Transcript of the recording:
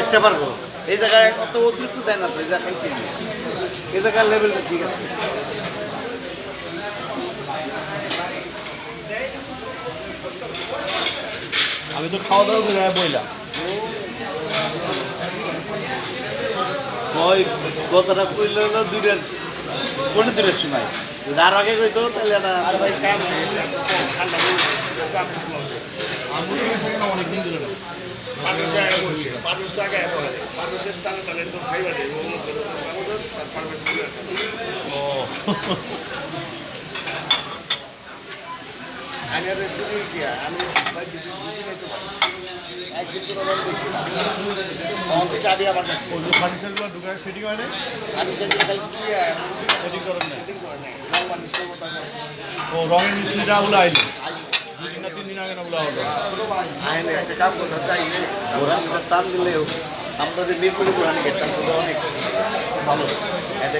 একটা পারব এই জায়গায় অত অতিরিক্ত দেয় না তো এই জায়গায় এই জায়গার লেভেলটা ঠিক আছে। আমি তো খাওয়া দাওয়া করে বইলাম। ওই গতটা কইল হলো দুইটার পনেরো দুইটার সময়? আরও আগে কইতো তাহলে না। মানুষ আগে বলছে মানুষ তো আগে বলে মানুষের তালে তালে তো ও আমি আর রেস্টুরেন্টে গিয়া আমি একদিন করে আমি বেশি না তো চাবি আমার কাছে ফার্নিচারগুলো ঢুকায় সেটিং হয় না খালি কি সেটিং করেন না সেদিন করে নাই রং ও রঙের মিস্ত্রিটা ওগুলো আইলো আইনে একটা কাম করতে চাই কোরআন টান দিলেও আমরা যে মিরপুরে কোরআন গেট তার অনেক ভালো। এটা